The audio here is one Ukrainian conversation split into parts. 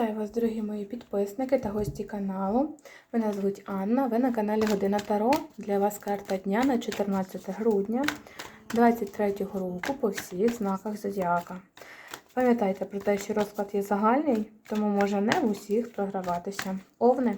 Вітаю вас, дорогі мої підписники та гості каналу. Мене звуть Анна. Ви на каналі Година Таро. Для вас карта дня на 14 грудня 23 року по всіх знаках Зодіака. Пам'ятайте про те, що розклад є загальний, тому може не в усіх програватися. Овни.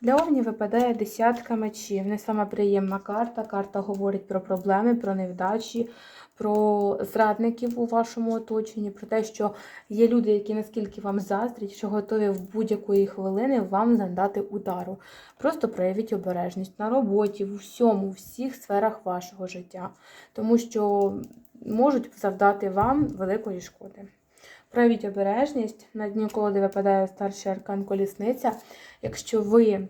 Для овнів випадає десятка мечів. Не сама приємна карта. Карта говорить про проблеми, про невдачі, про зрадників у вашому оточенні, про те, що є люди, які наскільки вам заздрять, що готові в будь-якої хвилини вам надати удару. Просто проявіть обережність на роботі, в усьому, в всіх сферах вашого життя, тому що можуть завдати вам великої шкоди. Проявіть обережність. На дні колоди випадає старший аркан колісниця. Якщо ви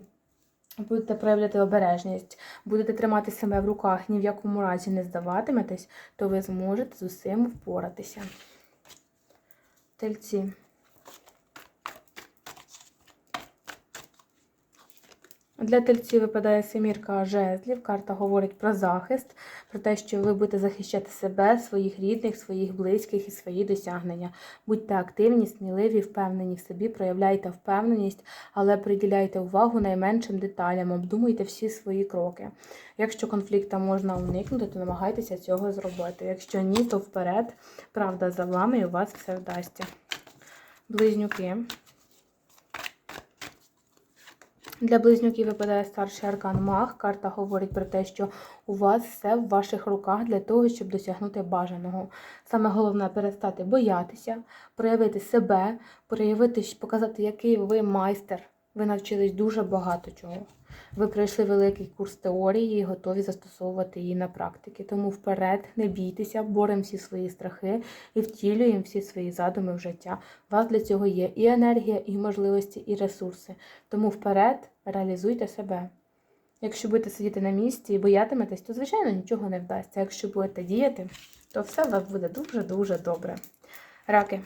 будете проявляти обережність, будете тримати себе в руках, ні в якому разі не здаватиметесь, то ви зможете з усім впоратися. Тельці. Для тельців випадає семірка жезлів. Карта говорить про захист, про те, що ви будете захищати себе, своїх рідних, своїх близьких і свої досягнення. Будьте активні, сміливі, впевнені в собі, проявляйте впевненість, але приділяйте увагу найменшим деталям, обдумуйте всі свої кроки. Якщо конфлікта можна уникнути, то намагайтеся цього зробити. Якщо ні, то вперед, правда за вами і у вас все вдасться. Близнюки. Для близнюків випадає старший аркан Маг. Карта говорить про те, що у вас все в ваших руках для того, щоб досягнути бажаного. Саме головне перестати боятися, проявити себе, проявити, показати, який ви майстер. Ви навчились дуже багато чого. Ви пройшли великий курс теорії і готові застосовувати її на практиці. Тому вперед, не бійтеся, боремо всі свої страхи і втілюємо всі свої задуми в життя. У вас для цього є і енергія, і можливості, і ресурси. Тому вперед реалізуйте себе. Якщо будете сидіти на місці і боятиметесь, то, звичайно, нічого не вдасться. Якщо будете діяти, то все у вас буде дуже-дуже добре. Раки.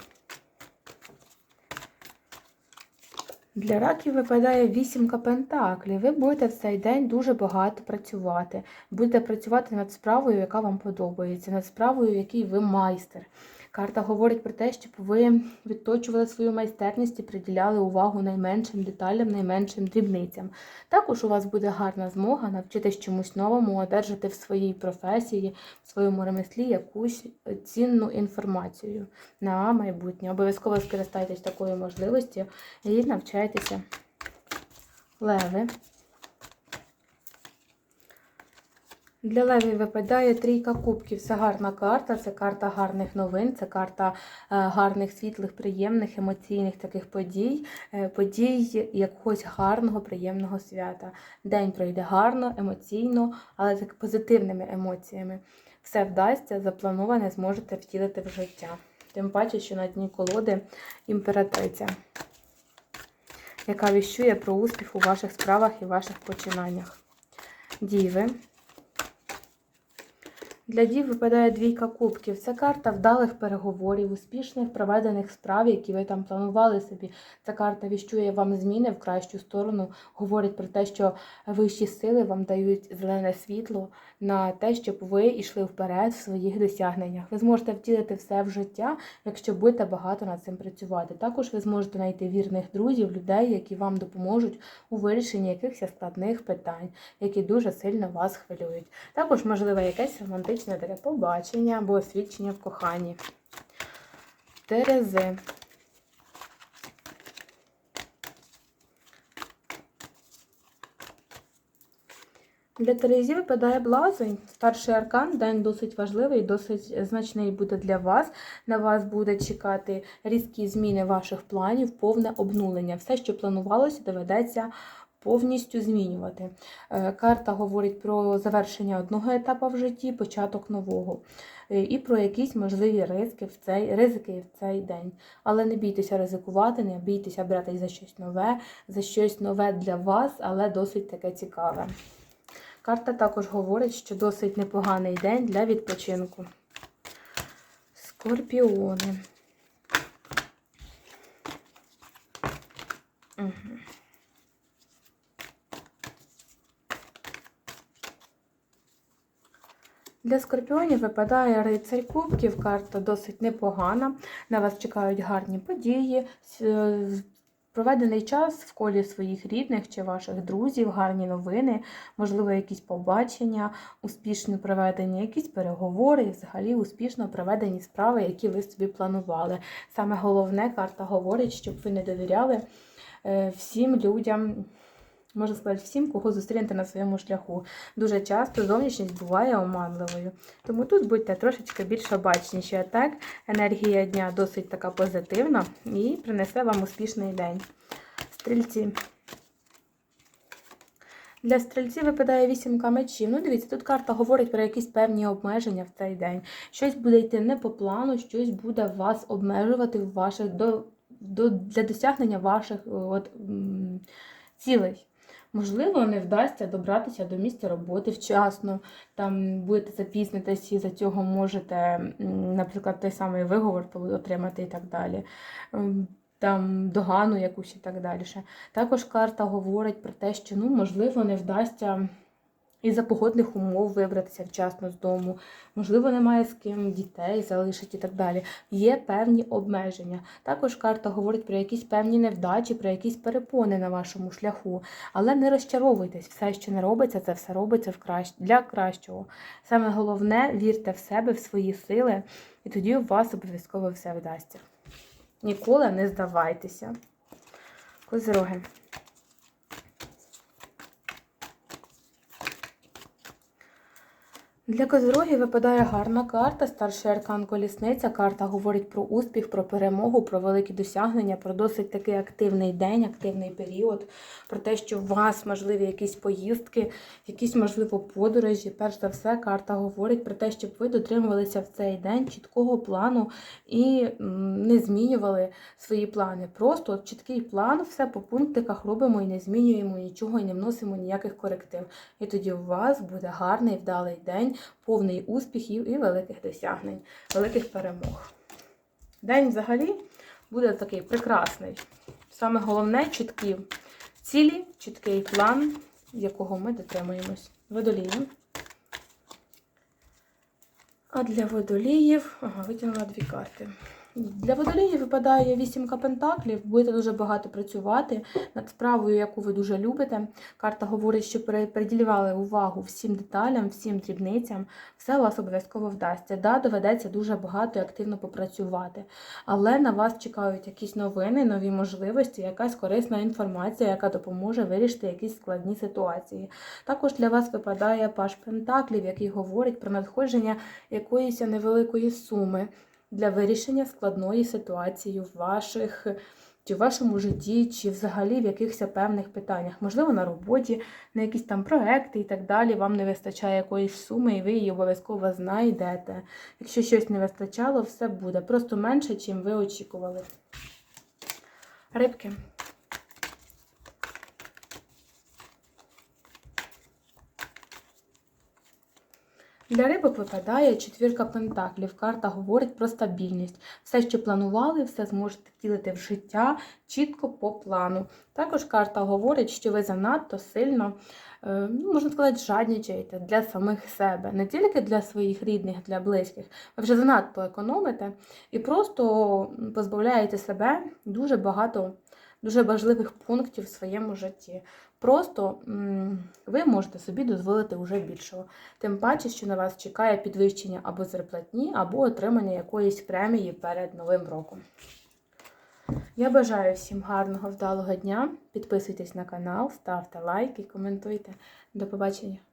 Для раків випадає вісімка пентаклів. Ви будете в цей день дуже багато працювати. Будете працювати над справою, яка вам подобається, над справою, якій ви майстер. Карта говорить про те, щоб ви відточували свою майстерність і приділяли увагу найменшим деталям, найменшим дрібницям. Також у вас буде гарна змога навчитись чомусь новому, одержати в своїй професії, в своєму ремеслі якусь цінну інформацію на майбутнє. Обов'язково скористайтесь такою можливістю і навчайтеся. Леви. Для левів випадає трійка кубків. Це гарна карта, це карта гарних новин, це карта е, гарних, світлих, приємних, емоційних таких подій, е, подій якогось гарного, приємного свята. День пройде гарно, емоційно, але так позитивними емоціями. Все вдасться, заплановане зможете втілити в життя. Тим паче, що на дні колоди імператриця, яка віщує про успіх у ваших справах і ваших починаннях. Діви. Для дів випадає двійка кубків. Це карта вдалих переговорів, успішних проведених справ, які ви там планували собі. Ця карта віщує вам зміни в кращу сторону, говорить про те, що вищі сили вам дають зелене світло на те, щоб ви йшли вперед в своїх досягненнях. Ви зможете втілити все в життя, якщо будете багато над цим працювати. Також ви зможете знайти вірних друзів, людей, які вам допоможуть у вирішенні якихось складних питань, які дуже сильно вас хвилюють. Також, можливо, якесь романтичне таке побачення або освідчення в коханні. Терези. Для Терезі випадає блазень. Старший аркан, день досить важливий, досить значний буде для вас. На вас буде чекати різкі зміни ваших планів, повне обнулення. Все, що планувалося, доведеться повністю змінювати. Е, Карта говорить про завершення одного етапу в житті, початок нового. Е, І про якісь можливі ризики в цей, ризики в цей день. Але не бійтеся ризикувати, не бійтеся братись за щось нове, за щось нове для вас, але досить таке цікаве. Карта також говорить, що досить непоганий день для відпочинку. Скорпіони. Для скорпіонів випадає рицарь кубків, карта досить непогана. На вас чекають гарні події, е, проведений час в колі своїх рідних чи ваших друзів, гарні новини, можливо, якісь побачення, успішно проведені якісь переговори взагалі успішно проведені справи, які ви собі планували. Саме головне, карта говорить, щоб ви не довіряли е, всім людям. Можна сказати, всім, кого зустрінете на своєму шляху. Дуже часто зовнішність буває оманливою. Тому тут будьте трошечки більш обачніші. Так, енергія дня досить така позитивна і принесе вам успішний день. Стрільці. Для стрільців випадає вісімка мечів. Ну, дивіться, тут карта говорить про якісь певні обмеження в цей день. Щось буде йти не по плану, щось буде вас обмежувати в ваших до, до, для досягнення ваших от, цілей. Можливо, не вдасться добратися до місця роботи вчасно, там будете запізнитись і за цього можете, наприклад, той самий виговор отримати і так далі. Ем, Там догану якусь і так далі. Також карта говорить про те, що ну, можливо, не вдасться із-за погодних умов вибратися вчасно з дому, можливо, немає з ким дітей залишити і так далі. Є певні обмеження. Також карта говорить про якісь певні невдачі, про якісь перепони на вашому шляху. Але не розчаровуйтесь, все, що не робиться, це все робиться в кращ... для кращого. Саме головне, вірте в себе, в свої сили, і тоді у вас обов'язково все вдасться. Ніколи не здавайтеся. Козироги. Для козирогів випадає гарна карта, старший аркан колісниця. Карта говорить про успіх, про перемогу, про великі досягнення, про досить такий активний день, активний період, про те, що у вас можливі якісь поїздки, якісь, можливо, подорожі. Перш за все, карта говорить про те, щоб ви дотримувалися в цей день чіткого плану і не змінювали свої плани. Просто от чіткий план, все по пунктиках робимо і не змінюємо нічого, і не вносимо ніяких коректив. І тоді у вас буде гарний вдалий день, повний успіхів і великих досягнень, великих перемог. День взагалі буде такий прекрасний. Саме головне чіткі цілі, чіткий план, якого ми дотримуємось. Водолії. А для водоліїв, ага, витягнула дві карти. Для водоліїв випадає вісімка пентаклів, будете дуже багато працювати над справою, яку ви дуже любите. Карта говорить, що приділяли увагу всім деталям, всім дрібницям. Все у вас обов'язково вдасться. Да, доведеться дуже багато і активно попрацювати. Але на вас чекають якісь новини, нові можливості, якась корисна інформація, яка допоможе вирішити якісь складні ситуації. Також для вас випадає паш пентаклів, який говорить про надходження якоїсь невеликої суми для вирішення складної ситуації в ваших. Чи в вашому житті, чи взагалі в якихось певних питаннях, можливо, на роботі, на якісь там проекти і так далі, вам не вистачає якоїсь суми, і ви її обов'язково знайдете. Якщо щось не вистачало, все буде. Просто менше, чим ви очікували. Рибки. Для рибок випадає четвірка пентаклів. Карта говорить про стабільність. Все, що планували, все зможете втілити в життя чітко по плану. Також карта говорить, що ви занадто сильно, е, ну, можна сказати, жаднічаєте для самих себе, не тільки для своїх рідних, для близьких. Ви вже занадто економите і просто позбавляєте себе дуже багато. Дуже важливих пунктів в своєму житті. Просто ви можете собі дозволити вже більшого. Тим паче, що на вас чекає підвищення або зарплатні, або отримання якоїсь премії перед Новим роком. Я бажаю всім гарного, вдалого дня. Підписуйтесь на канал, ставте лайки, коментуйте. До побачення!